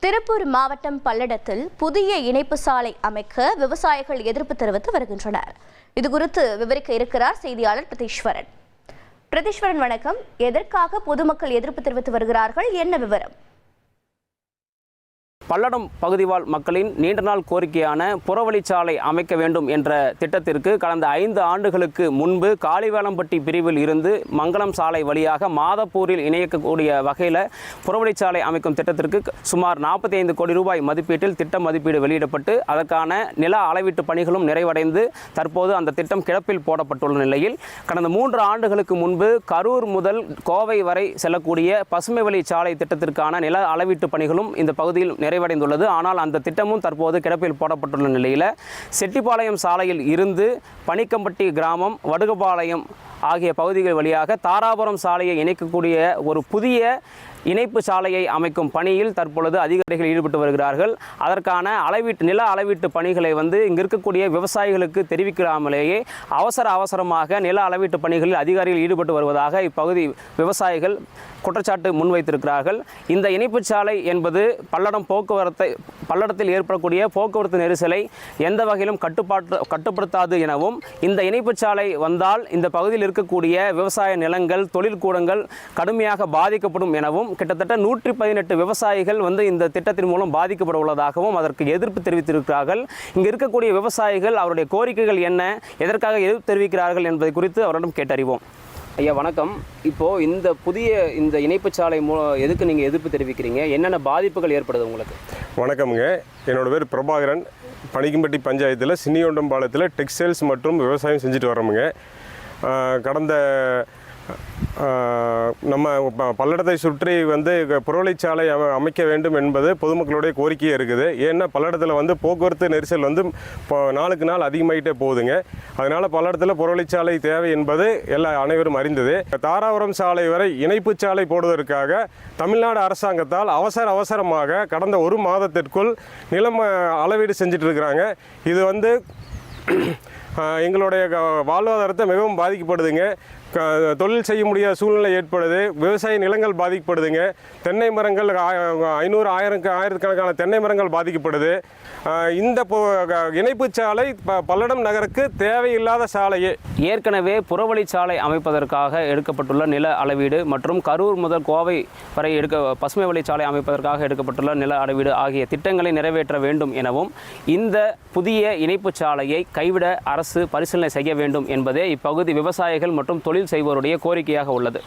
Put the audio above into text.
திருப்பூர் மாவட்டம் பல்லடத்தில் புதிய இணைப்பு சாலை அமைக்க விவசாயிகள் எதிர்ப்பு தெரிவித்து வருகின்றனர். இதுகுறித்து விவரிக்க இருக்கிறார் செய்தியாளர் பிரதீஸ்வரன். பிரதீஸ்வரன் வணக்கம். எதற்காக பொதுமக்கள் எதிர்ப்பு தெரிவித்து வருகிறார்கள்? என்ன விவரம்? பல்லடம் பகுதிவாழ் மக்களின் நீண்ட நாள் கோரிக்கையான புறவழிச்சாலை அமைக்க வேண்டும் என்ற திட்டத்திற்கு கடந்த ஐந்து ஆண்டுகளுக்கு முன்பு காளிவேளம்பட்டி பிரிவில் இருந்து மங்களம் சாலை வழியாக மாதப்பூரில் இணையக்கூடிய வகையில் புறவழிச்சாலை அமைக்கும் திட்டத்திற்கு சுமார் நாற்பத்தி ஐந்து கோடி ரூபாய் மதிப்பீட்டில் திட்ட மதிப்பீடு வெளியிடப்பட்டு அதற்கான நில அளவீட்டு பணிகளும் நிறைவடைந்து தற்போது அந்த திட்டம் கிடப்பில் போடப்பட்டுள்ள நிலையில் கடந்த மூன்று ஆண்டுகளுக்கு முன்பு கரூர் முதல் கோவை வரை செல்லக்கூடிய பசுமை வழி சாலை திட்டத்திற்கான நில அளவீட்டு பணிகளும் இந்த பகுதியில் நிறைவடைந்துள்ளது. ஆனால் அந்த திட்டமும் தற்போது கிடப்பில் போடப்பட்டுள்ள நிலையில் செட்டிப்பாளையம் சாலையில் இருந்து பனிக்கம்பட்டி கிராமம் வடுகபாளையம் ஆகிய பகுதிகள் வழியாக தாராபுரம் சாலையை இணைக்கக்கூடிய ஒரு புதிய இணைப்பு சாலையை அமைக்கும் பணியில் தற்பொழுது அதிகாரிகள் ஈடுபட்டு வருகிறார்கள். அதற்கான அளவீட்டு நில அளவீட்டு பணிகளை வந்து இங்கு இருக்கக்கூடிய விவசாயிகளுக்கு தெரிவிக்காமலேயே அவசர அவசரமாக நில அளவீட்டு பணிகளில் அதிகாரிகள் ஈடுபட்டு வருவதாக இப்பகுதி விவசாயிகள் குற்றச்சாட்டு முன்வைத்திருக்கிறார்கள். இந்த இணைப்புச் சாலை என்பது பல்லடம் போக்குவரத்தை பல்லடத்தில் ஏற்படக்கூடிய போக்குவரத்து நெரிசலை எந்த வகையிலும் கட்டுப்பாட்டு கட்டுப்படுத்தாது எனவும் இந்த இணைப்புச் சாலை வந்தால் இந்த பகுதியில் இருக்கக்கூடிய விவசாய நிலங்கள் தொழிற்கூடங்கள் கடுமையாக பாதிக்கப்படும் எனவும் கிட்டத்தட்ட நூற்றி பதினெட்டு விவசாயிகள் வந்து இந்த திட்டத்தின் மூலம் பாதிக்கப்பட உள்ளதாகவும் அதற்கு எதிர்ப்பு தெரிவித்திருக்கிறார்கள். இங்கு இருக்கக்கூடிய விவசாயிகள் அவருடைய கோரிக்கைகள் என்ன? எதற்காக எதிர்ப்பு தெரிவிக்கிறார்கள் என்பதை குறித்து அவரிடம் கேட்டறிவோம். ஐயா வணக்கம். இப்போது இந்த புதிய இந்த இணைப்புச் சாலை மூ எதுக்கு நீங்கள் எதிர்ப்பு தெரிவிக்கிறீங்க? என்னென்ன பாதிப்புகள் ஏற்படுது உங்களுக்கு? வணக்கம்ங்க. என்னோட பேர் பிரபாகரன். பணிக்கம்பட்டி பஞ்சாயத்தில் சின்னியொண்டம்பாளையத்தில் டெக்ஸ்டைல்ஸ் மற்றும் விவசாயம் செஞ்சுட்டு வரோமுங்க கடந்த நம்ம ப- பல்லடத்தை சுற்றி வந்து க- புறவழிச்சாலை அமைக்க வேண்டும் என்பது பொதுமக்களுடைய கோரிக்கையே இருக்குது. ஏன்னா பல்லடத்தில் வந்து போக்குவரத்து நெரிசல் வந்து இப்போ நாளுக்கு நாள் அதிகமாகிட்டே போகுதுங்க. அதனால் பல்லடத்தில் புறவழிச்சாலை தேவை என்பது எல்லா அனைவரும் அறிந்தது. தாராபுரம் சாலை வரை இணைப்புச் சாலை போடுவதற்காக தமிழ்நாடு அரசாங்கத்தால் அவசர அவசரமாக கடந்த ஒரு மாதத்திற்குள் நிலம் அளவீடு செஞ்சுட்டு இருக்கிறாங்க இது வந்து எங்களுடைய க- வாழ்வாதாரத்தை மிகவும் பாதிக்கப்படுதுங்க. க- தொழில் செய்ய முடியாத சூழ்நிலை ஏற்படுது. விவசாய நிலங்கள் பாதிக்கப்படுதுங்க. தென்னை மரங்கள் ஐநூறு ஆயிரம் ஆயிரக்கணக்கான தென்னை மரங்கள் பாதிக்கப்படுது. இந்த இணைப்பு க- சாலை ப- பல்லடம் நகருக்கு தேவையில்லாத சாலையே. ஏற்கனவே புறவழிச்சாலை அமைப்பதற்காக எடுக்கப்பட்டுள்ள நில அளவீடு மற்றும் கரூர் முதல் கோவை வரை எடுக்க பசுமை வழி சாலை அமைப்பதற்காக எடுக்கப்பட்டுள்ள நில அளவீடு ஆகிய திட்டங்களை நிறைவேற்ற வேண்டும் எனவும் இந்த புதிய இணைப்புச் சாலையை கைவிட அரசு அரசு பரிசீலனை செய்ய வேண்டும் என்பதே இப்பகுதி விவசாயிகள் மற்றும் தொழில் செய்வோருடைய கோரிக்கையாக உள்ளது.